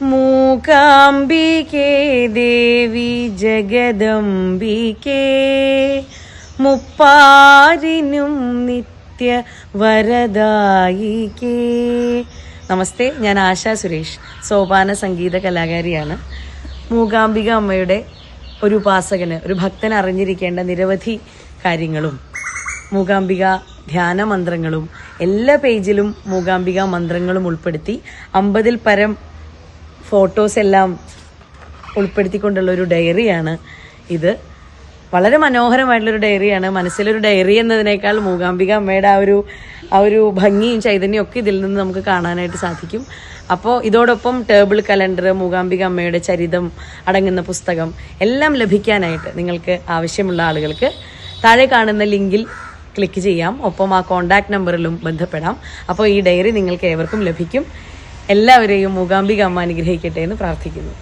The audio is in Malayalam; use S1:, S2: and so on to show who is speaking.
S1: മൂകാംബികേ ദേവി ജഗദംബികേ. മുപ്പാരിനും നിത്യ വരദായികേ. നമസ്തേ ഞാൻ ആശാ സുരേഷ് സോപാന സംഗീത കലാകാരിയാണ്. മൂകാംബിക അമ്മയുടെ ഒരു ഉപാസകന് ഒരു ഭക്തൻ അറിഞ്ഞിരിക്കേണ്ട നിരവധി കാര്യങ്ങളും മൂകാംബിക ധ്യാന മന്ത്രങ്ങളും എല്ലാ പേജിലും മൂകാംബിക മന്ത്രങ്ങളും ഉൾപ്പെടുത്തി അമ്പതിൽ പരം ഫോട്ടോസ് എല്ലാം ഉൾപ്പെടുത്തിക്കൊണ്ടുള്ള ഒരു ഡയറിയാണ് ഇത്. വളരെ മനോഹരമായിട്ടുള്ളൊരു ഡയറിയാണ് മനസ്സിലൊരു ഡയറി എന്നതിനേക്കാൾ മൂകാംബിക അമ്മയുടെ ആ ഒരു ആ ഒരു ഭംഗിയും ചൈതന്യവും ഒക്കെ ഇതിൽ നിന്ന് നമുക്ക് കാണാനായിട്ട് സാധിക്കും. അപ്പോൾ ഇതോടൊപ്പം ടേബിൾ കലണ്ടർ മൂകാംബിക അമ്മയുടെ ചരിതം അടങ്ങുന്ന പുസ്തകം എല്ലാം ലഭിക്കാനായിട്ട് നിങ്ങൾക്ക് ആവശ്യമുള്ള ആളുകൾക്ക് താഴെ കാണുന്ന ലിങ്കിൽ ക്ലിക്ക് ചെയ്യാം. ഒപ്പം ആ കോൺടാക്ട് നമ്പറിലും ബന്ധപ്പെടാം. അപ്പോൾ ഈ ഡയറി നിങ്ങൾക്ക് ഏവർക്കും ലഭിക്കും. എല്ലാവരെയും മൂകാംബിക അമ്മ അനുഗ്രഹിക്കട്ടെ എന്ന് പ്രാർത്ഥിക്കുന്നു.